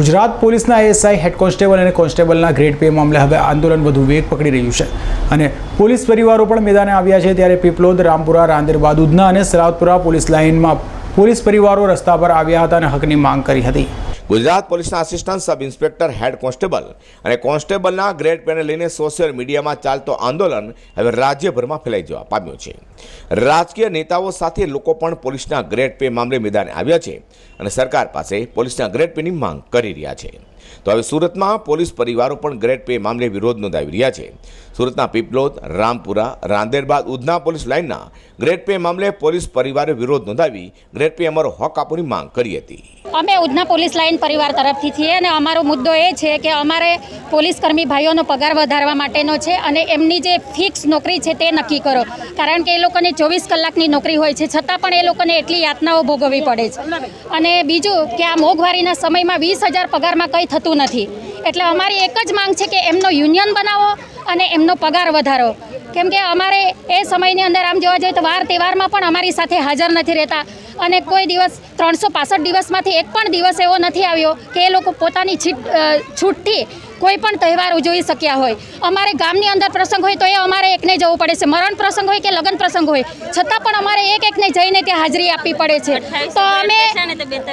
ગુજરાત પોલીસના એએસઆઈ હેડ કોન્સ્ટેબલ અને કોન્સ્ટેબલના ગ્રેડ પે મામલે હવે આંદોલન વધુ વેગ પકડી રહ્યું છે. અને પોલીસ પરિવારો પણ મેદાને આવ્યા છે ત્યારે પીપલોદ, રામપુરા રાંદેરબાદ ઉધના અને સરાવતપુરા પોલીસ લાઇનમાં પોલીસ પરિવારો રસ્તા પર આવ્યા હતા અને હકની માંગ કરી હતી. ગુજરાત પોલીસના assistant sub inspector head constable અને કોન્સ્ટેબલના ગ્રેડ પેને લઈને સોશિયલ મીડિયામાં ચાલતો આંદોલન હવે રાજ્યભરમાં ફેલાઈ જવા પામ્યું છે. રાજકીય નેતાઓ સાથે લોકો પણ પોલીસના ગ્રેડ પે મામલે મેદાને આવ્યા છે અને સરકાર પાસે પોલીસના ગ્રેડ પેની માંગ કરી રહ્યા છે. તો હવે સુરતમાં પોલીસ પરિવારો પણ ગ્રેડ પે મામલે વિરોધ નોંધાવી રહ્યા છે. સુરતના પીપલોદ, રામપુરા, રાંદેર બાદ ઉધના પોલીસ લાઇનના ગ્રેડ પે મામલે પોલીસ પરિવારે વિરોધ નોંધાવી ગ્રેડ પે અમારો હક આપવાની માંગ કરી હતી. અમે ઉધના પોલીસ લાઇન પરિવાર તરફથી છીએ અને અમારો મુદ્દો એ છે કે અમારે પોલીસકર્મી ભાઈઓનો પગાર વધારવા માટેનો છે અને એમની જે ફિક્સ નોકરી છે તે નક્કી કરો. કારણ કે એ લોકોને ચોવીસ કલાકની નોકરી હોય છે, છતાં પણ એ લોકોને એટલી યાતનાઓ ભોગવવી પડે છે. અને બીજું કે આ મોંઘવારીના સમયમાં વીસ હજાર પગારમાં કંઈ થતું નથી. એટલે અમારી એક જ માંગ છે કે એમનો યુનિયન બનાવો અને એમનો પગાર વધારો. કેમ કે અમારે એ સમયની અંદર આમ જોવા જઈએ તો વાર તહેવારમાં પણ અમારી સાથે હાજર નથી રહેતા. અને કોઈ દિવસ ત્રણસો દિવસમાંથી એક પણ દિવસ એવો નથી આવ્યો કે એ લોકો પોતાની છીટ છૂટથી કોઈ પણ તહેવાર ઉજવી શક્યા હોય. અમારે ગામની અંદર પ્રસંગ હોય તો એ અમારે એકને જવું પડે છે. મરણ પ્રસંગ હોય કે લગ્ન પ્રસંગ હોય છતાં પણ અમારે એક એકને જઈને ત્યાં હાજરી આપવી પડે છે. તો અમે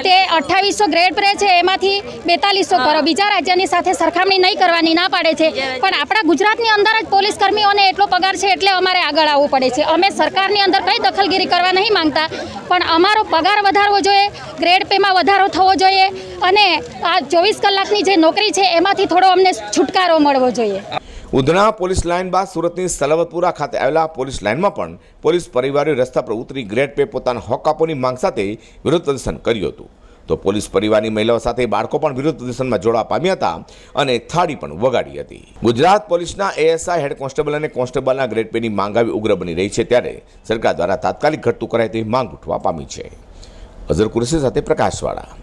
તે અઠ્ઠાવીસો ગ્રેડ પે છે એમાંથી બેતાલીસો કરો. બીજા રાજ્યની સાથે સરખામણી નહીં કરવાની ના પાડે છે. પણ આપણા ગુજરાતની અંદર જ પોલીસ કર્મીઓને એટલો પગાર છે એટલે અમારે આગળ આવવું પડે છે. અમે સરકારની અંદર કંઈ દખલગીરી કરવા નહીં માંગતા પણ અમારો પગાર વધારવો જોઈએ ગ્રેડ પેમાં વધારો થવો જોઈએ. અને આ ચોવીસ કલાકની જે નોકરી છે એમાંથી થોડો અમને છુટકારો મળવો જોઈએ. ઉધના પોલીસ લાઇન બાદ સુરતની સલાવતપુરા ખાતે આવેલા પોલીસ લાઇનમાં પણ પોલીસ પરિવારે રસ્તા પર ઉતરી ગ્રેડ પે પોતાના હક આપવાની માંગ સાથે વિરોધ પ્રદર્શન કર્યું હતું. તો પોલીસ પરિવારની મહિલાઓ સાથે બાળકો પણ વિરોધ પ્રદર્શનમાં જોડવા પામ્યા હતા અને થાળી પણ વગાડી હતી. ગુજરાત પોલીસના એએસઆઈ હેડ કોન્સ્ટેબલ અને કોન્સ્ટેબલના ગ્રેડ પેની માંગ આવી ઉગ્ર બની રહી છે ત્યારે સરકાર દ્વારા તાત્કાલિક ઘટતું કરાય તેવી માંગ ઉઠવા પામી છે. અઝર કુરેશી સાથે પ્રકાશવાળા.